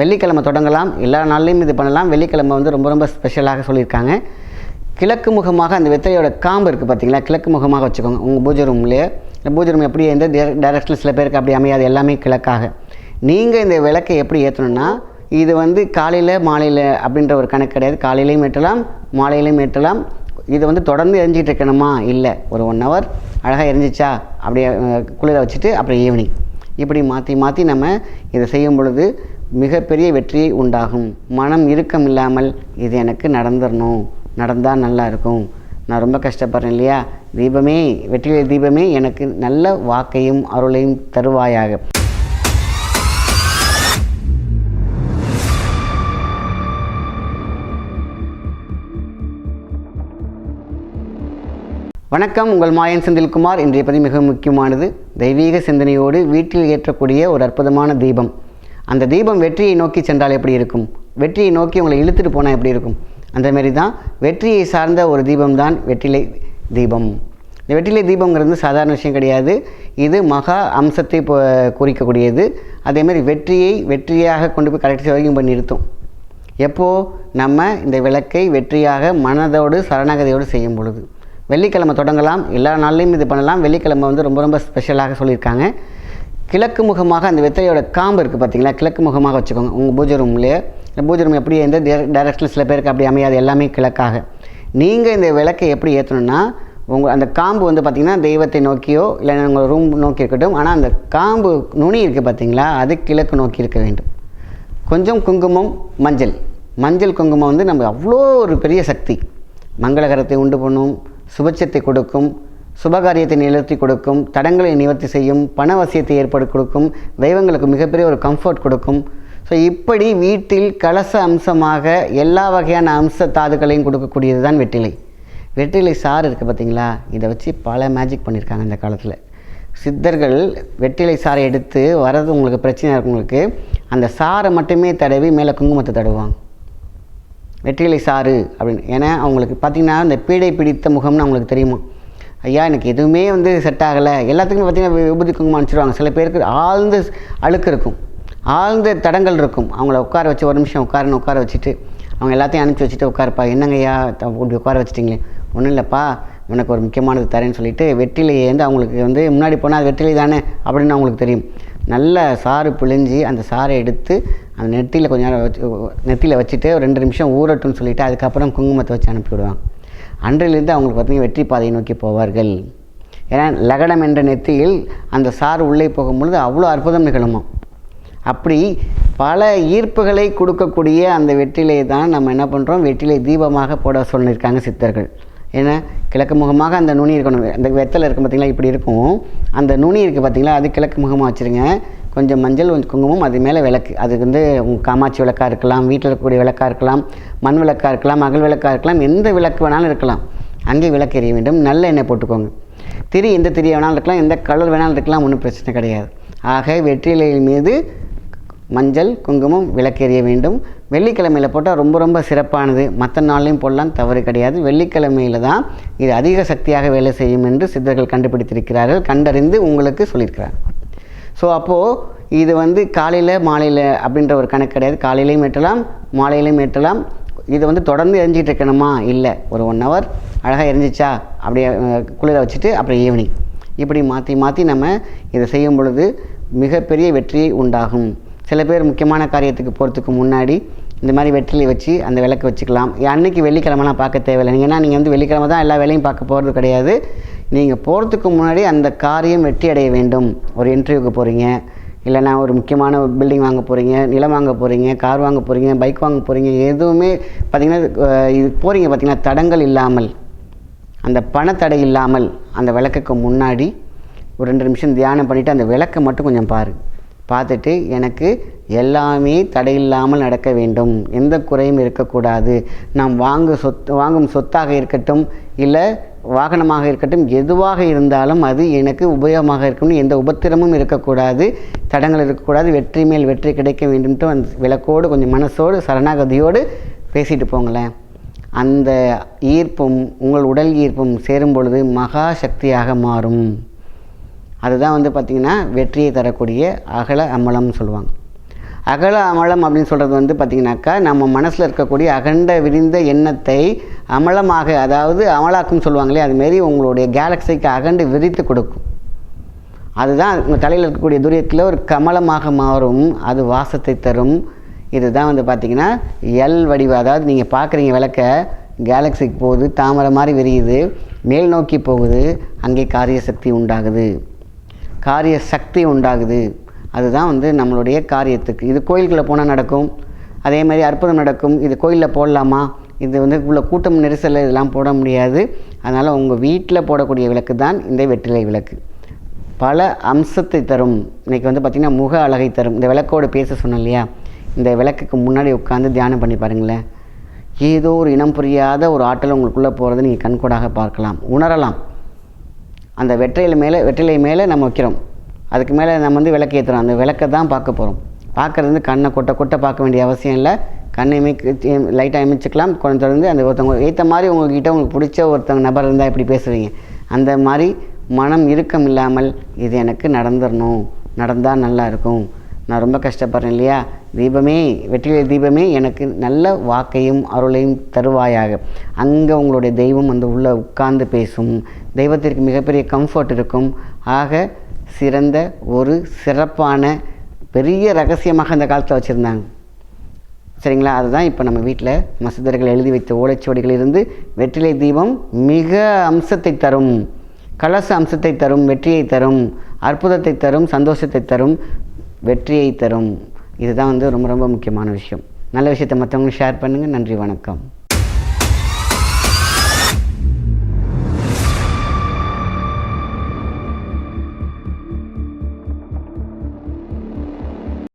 வெள்ளிக்கிழமை தொடங்கலாம். எல்லா நாள்லையும் இது பண்ணலாம். வெள்ளிக்கிழமை வந்து ரொம்ப ரொம்ப ஸ்பெஷலாக சொல்லியிருக்காங்க. கிழக்கு முகமாக அந்த வெத்தலையோட காம்பு இருக்குது பார்த்தீங்களா கிழக்கு முகமாக வச்சுக்கோங்க. உங்கள் பூஜை ரூம்லேயே பூஜை ரூம் எப்படி எந்த டைரக்ஷனில் சில பேருக்கு அப்படி அமையாது. எல்லாமே கிழக்காக. நீங்கள் இந்த விளக்கை எப்படி ஏற்றணும்னா இது வந்து காலையில் மாலையில் அப்படின்ற ஒரு கணக்கு கிடையாது. காலையிலையும் ஏற்றலாம் மாலையிலையும் ஏற்றலாம். இது வந்து தொடர்ந்து எரிஞ்சிட்டு இருக்கணுமா? இல்லை. ஒரு ஒன் ஹவர் அழகாக எரிஞ்சிச்சா? அப்படியே குளிர வச்சுட்டு அப்புறம் ஈவினிங் இப்படி மாற்றி மாற்றி நம்ம இதை செய்யும் பொழுது மிகப்பெரிய வெற்றி உண்டாகும். மனம் இறுக்கம் இல்லாமல் இது எனக்கு நடந்துடணும் நடந்தால் நல்லா இருக்கும். நான் ரொம்ப கஷ்டப்படுறேன் இல்லையா? தீபமே வெற்றிலை தீபமே எனக்கு நல்ல வாக்கையும் அருளையும் தருவாயாக. வணக்கம் உங்கள் மாயன் செந்தில்குமார். இன்றைய பதிவு மிக முக்கியமானது. தெய்வீக சிந்தனையோடு வீட்டில் ஏற்றக்கூடிய ஒரு அற்புதமான தீபம். அந்த தீபம் வெற்றியை நோக்கி சென்றால் எப்படி இருக்கும்? வெற்றியை நோக்கி உங்களை இழுத்துட்டு போனால் எப்படி இருக்கும்? அந்த மாரி தான் வெற்றியை சார்ந்த ஒரு தீபம் தான் வெற்றிலை தீபம். இந்த வெற்றிலை தீபங்கிறது சாதாரண விஷயம் கிடையாது. இது மகா அம்சத்தை இப்போ குறிக்கக்கூடியது. அதேமாதிரி வெற்றியை வெற்றியாக கொண்டு போய் கரெக்ட் வரைக்கும் போய் நிறுத்தும். எப்போது நம்ம இந்த விளக்கை வெற்றியாக மனதோடு சரணாகதியோடு செய்யும் பொழுது. வெள்ளிக்கிழமை தொடங்கலாம். எல்லா நாள்லையும் இது பண்ணலாம். வெள்ளிக்கிழமை வந்து ரொம்ப ரொம்ப ஸ்பெஷலாக சொல்லியிருக்காங்க. கிழக்கு முகமாக அந்த வெத்தலையோட காம்பு இருக்குது பார்த்தீங்களா? கிழக்கு முகமாக வச்சுக்கோங்க. உங்கள் பூஜை ரூம்லேயே பூஜை ரூம் எப்படி எந்த டைரக்ஷனில் சில பேருக்கு அப்படி அமையாது. எல்லாமே கிழக்காக. நீங்கள் இந்த விளக்கை எப்படி ஏற்றணும்னா உங்கள் அந்த காம்பு வந்து பார்த்திங்கன்னா தெய்வத்தை நோக்கியோ இல்லை உங்கள் ரூம் நோக்கி இருக்கட்டும். ஆனால் அந்த காம்பு நுனி இருக்குது பார்த்தீங்களா? அது கிழக்கு நோக்கி இருக்க வேண்டும். கொஞ்சம் குங்குமம் மஞ்சள். மஞ்சள் குங்குமம் வந்து நம்ம அவ்வளோ ஒரு பெரிய சக்தி. மங்களகரத்தை உண்டு பண்ணும் சுபட்சத்தை கொடுக்கும் சுபகாரியத்தை நிலர்த்தி கொடுக்கும் தடங்களை நிவர்த்தி செய்யும் பண வசியத்தை ஏற்படு கொடுக்கும் தெய்வங்களுக்கு மிகப்பெரிய ஒரு கம்ஃபர்ட் கொடுக்கும். ஸோ இப்படி வீட்டில் கலச அம்சமாக எல்லா வகையான அம்ச தாதுக்களையும் கொடுக்கக்கூடியது தான் வெற்றிலை. வெற்றிலை சாறு இருக்குது பார்த்தீங்களா இதை வச்சு பல மேஜிக் பண்ணியிருக்காங்க இந்த காலத்தில். சித்தர்கள் வெற்றிலை சாறை எடுத்து வர்றது உங்களுக்கு பிரச்சனை இருக்கவங்களுக்கு அந்த சாறை மட்டுமே தடவி மேலே குங்குமத்தை தடவுவாங்க. வெற்றிலை சாறு அப்படின்னு. ஏன்னா அவங்களுக்கு பார்த்திங்கன்னா இந்த பீடை பிடித்த முகம்னு அவங்களுக்கு தெரியுமா? ஐயா எனக்கு எதுவுமே வந்து செட் ஆகலை. எல்லாத்துக்குமே பார்த்திங்கன்னா விபூதி குங்குமம் அனுப்பிச்சிடுவாங்க சில பேருக்கு ஆழ்ந்த அழுக்கு இருக்கும். ஆழ்ந்த தடங்கள் இருக்கும். அவங்கள உட்கார வச்சு ஒரு நிமிஷம் உட்காருன்னு உட்கார வச்சுட்டு அவங்க எல்லாத்தையும் அனுப்பிச்சி வச்சுட்டு உட்காருப்பா. என்னங்கய்யா த- இப்படி உட்கார வச்சிட்டிங்களே ஒன்றும் இல்லைப்பா உனக்கு ஒரு முக்கியமானது தரேன்னு சொல்லிட்டு வெற்றிலையை வந்து அவங்களுக்கு வந்து முன்னாடி போனால் அது வெற்றிலை தானே அப்படின்னு அவங்களுக்கு தெரியும். நல்ல சாறு பிழிஞ்சு அந்த சாறை எடுத்து அந்த நெத்தியில் கொஞ்ச நேரம் வச்சு நெத்தியில் வச்சுட்டு ரெண்டு நிமிஷம் ஊறட்டும்னு சொல்லிட்டு அதுக்கப்புறம் குங்குமத்தை வச்சு அனுப்பிவிடுவாங்க. அன்றிலிருந்து அவங்களுக்கு பார்த்தீங்கன்னா வெற்றி பாதையை நோக்கி போவார்கள். ஏன்னா லகடம் என்ற நெத்தியில் அந்த சாறு உள்ளே போகும்பொழுது அவ்வளோ அற்புதம் நிகழுமா அப்படி பல ஈர்ப்புகளை கொடுக்கக்கூடிய அந்த வெற்றிலை தான் நம்ம என்ன பண்ணுறோம் வெற்றிலை தீபமாக போட சொல்லியிருக்காங்க சித்தர்கள். ஏன்னா கிழக்கு முகமாக அந்த நுனி இருக்கணும். அந்த வெத்தலை இருக்கும் பார்த்திங்களா இப்படி இருக்கும். அந்த நுனி இருக்குது பார்த்திங்களா அது கிழக்கு முகமாக வச்சுருங்க. கொஞ்சம் மஞ்சள் கொஞ்சம் குங்குமம் அது மேலே விளக்கு. அது வந்து உங்கள் காமாட்சி விளக்காக இருக்கலாம் வீட்டில் இருக்கக்கூடிய விளக்காக இருக்கலாம் மண் விளக்காக இருக்கலாம் அகல் விளக்காக இருக்கலாம் எந்த விளக்கு வேணாலும் இருக்கலாம். அங்கே விளக்கு எரிய வேண்டும். நல்ல எண்ணெய் போட்டுக்கோங்க. திரி எந்த திரி வேணாலும் இருக்கலாம். எந்த கலர் வேணாலும் இருக்கலாம். ஒன்றும் பிரச்சனை கிடையாது. ஆக வெற்றிலை மீது மஞ்சள் குங்குமம் விளக்கெறிய வேண்டும். வெள்ளிக்கிழமையில் போட்டால் ரொம்ப ரொம்ப சிறப்பானது. மற்ற நாள்லையும் போடலாம் தவறு கிடையாது. வெள்ளிக்கிழமையில் தான் இது அதிக சக்தியாக வேலை செய்யும் என்று சித்தர்கள் கண்டுபிடித்திருக்கிறார்கள் கண்டறிந்து உங்களுக்கு சொல்லியிருக்கிறார். ஸோ அப்போது இது வந்து காலையில் மாலையில் அப்படின்ற ஒரு கணக்கு கிடையாது. காலையிலையும் ஏற்றலாம் மாலையிலையும் ஏற்றலாம். இது வந்து தொடர்ந்து எரிஞ்சிட்டு இருக்கணுமா? இல்லை. ஒரு ஒன் ஹவர் அழகாக எரிஞ்சிச்சா அப்படியே குளிரை குளிர வச்சுட்டு அப்புறம் ஈவினிங் இப்படி மாற்றி மாற்றி நம்ம இதை செய்யும் பொழுது மிகப்பெரிய வெற்றியை உண்டாகும். சில பேர் முக்கியமான காரியத்துக்கு போகிறதுக்கு முன்னாடி இந்த மாதிரி வெற்றிலை வச்சு அந்த விளக்கு வச்சுக்கலாம். அன்னைக்கு வெள்ளிக்கிழமெல்லாம் பார்க்க தேவையில்லை. நீங்கள் ஏன்னா நீங்கள் வந்து வெள்ளிக்கிழமை தான் எல்லா வேலையும் பார்க்க போகிறது கிடையாது. நீங்கள் போகிறதுக்கு முன்னாடி அந்த காரியம் வெற்றி அடைய வேண்டும். ஒரு இன்டர்வியூக்கு போகிறீங்க இல்லைன்னா ஒரு முக்கியமான பில்டிங் வாங்க போகிறீங்க நிலம் வாங்க போகிறீங்க கார் வாங்க போகிறீங்க பைக் வாங்க போகிறீங்க எதுவுமே பார்த்தீங்கன்னா இது போகிறீங்க பார்த்திங்கன்னா தடங்கள் இல்லாமல் அந்த பணத்தடை இல்லாமல் அந்த விளக்குக்கு முன்னாடி ஒரு ரெண்டு நிமிஷம் தியானம் பண்ணிவிட்டு அந்த விளக்கை மட்டும் கொஞ்சம் பாரு பார்த்துட்டு எனக்கு எல்லாமே தடையில்லாமல் நடக்க வேண்டும். எந்த குறையும் இருக்கக்கூடாது. நாம் வாங்கு சொத்து வாங்கும் சொத்தாக இருக்கட்டும் இல்லை வாகனமாக இருக்கட்டும் எதுவாக இருந்தாலும் அது எனக்கு உபயோகமாக இருக்கணும் எந்த உபத்திரமும் இருக்கக்கூடாது. தடங்கள் இருக்கக்கூடாது. வெற்றி மேல் வெற்றி கிடைக்க வேண்டும்ட்டு அந்த விளக்கோடு கொஞ்சம் மனசோடு சரணாகதியோடு பேசிட்டு போங்களேன். அந்த ஈர்ப்பும் உங்கள் உடல் ஈர்ப்பும் சேரும் பொழுது மகா சக்தியாக மாறும். அதுதான் வந்து பார்த்திங்கன்னா வெற்றியை தரக்கூடிய அகல அமலம்னு சொல்லுவாங்க. அகல அமலம் அப்படின்னு சொல்கிறது வந்து பார்த்திங்கனாக்கா நம்ம மனசில் இருக்கக்கூடிய அகண்ட விரிந்த எண்ணத்தை அமலமாக அதாவது அமலாக்கும் சொல்லுவாங்களே அதுமாரி உங்களுடைய கேலக்ஸிக்கு அகண்டு விரித்து கொடுக்கும். அதுதான் உங்கள் தலையில் இருக்கக்கூடிய துரியத்தில் ஒரு கமலமாக மாறும். அது வாசத்தை தரும். இதுதான் வந்து பார்த்திங்கன்னா எல் வடிவு அதாவது நீங்கள் பார்க்குறீங்க விளக்க கேலக்ஸிக்கு போகுது தாமரை மாதிரி விரியுது மேல் நோக்கி போகுது அங்கே காரிய சக்தி உண்டாகுது. காரிய சக்தி உண்டாகுது. அதுதான் வந்து நம்மளுடைய காரியத்துக்கு. இது கோயிலுக்குள்ளே போனால் நடக்கும். அதே மாதிரி அற்புதம் நடக்கும். இது கோயிலில் போடலாமா? இது வந்து உள்ள கூட்டம் நெரிசல் இதெல்லாம் போட முடியாது. அதனால் உங்கள் வீட்டில் போடக்கூடிய விளக்கு தான் இந்த வெற்றிலை விளக்கு. பல அம்சத்தை தரும். இன்றைக்கி வந்து பார்த்திங்கன்னா முக அழகை தரும். இந்த விளக்கோடு பேச சொன்னேன் இல்லையா? இந்த விளக்குக்கு முன்னாடி உட்காந்து தியானம் பண்ணி பாருங்களேன். ஏதோ ஒரு இனம் புரியாத ஒரு ஆற்றல் உங்களுக்குள்ளே போகிறத நீங்கள் கண்கூடாக பார்க்கலாம். உணரலாம். அந்த வெற்றிலை மேலே வெற்றிலை மேலே நம்ம வைக்கிறோம். அதுக்கு மேலே நம்ம வந்து விளக்கு ஏற்றுறோம் அந்த விளக்கை தான் பார்க்க போகிறோம் பார்க்குறது வந்து கண்ணை கொட்ட கொட்ட பார்க்க வேண்டிய அவசியம் இல்லை. கண்ணை இமைக்கு லைட்டாக இமைச்சிக்கலாம். கொஞ்சம் தொடர்ந்து அந்த ஒருத்தவங்க ஏற்ற மாதிரி உங்ககிட்ட உங்களுக்கு பிடிச்ச ஒருத்தவங்க நபர் இருந்தால் எப்படி பேசுவீங்க. அந்த மாதிரி மனம் இறுக்கம் இல்லாமல் இது எனக்கு நடந்துடணும் நடந்தால் நல்லா இருக்கும். நான் ரொம்ப கஷ்டப்படுறேன் இல்லையா? தீபமே வெற்றிலை தீபமே எனக்கு நல்ல வாக்கையும் அருளையும் தருவாயாக. அங்கே உங்களுடைய தெய்வம் வந்து உள்ளே உட்கார்ந்து பேசும். தெய்வத்திற்கு மிகப்பெரிய கம்ஃபர்ட் இருக்கும். ஆக சிறந்த ஒரு சிறப்பான பெரிய ரகசியமாக அந்த காலத்தில் வச்சுருந்தாங்க. சரிங்களா? அதுதான் இப்போ நம்ம வீட்டில் மசிதர்கள் எழுதி வைத்த ஓலைச்சுவடிகளிலிருந்து வெற்றிலை தீபம் மிக அம்சத்தை தரும். கலச அம்சத்தை தரும் வெற்றியை தரும் அற்புதத்தை தரும் சந்தோஷத்தை தரும் வெற்றியை தரும். இதுதான் வந்து ரொம்ப ரொம்ப முக்கியமான விஷயம். நல்ல விஷயத்தை மற்றவங்களுக்கு ஷேர் பண்ணுங்கள் நன்றி வணக்கம்.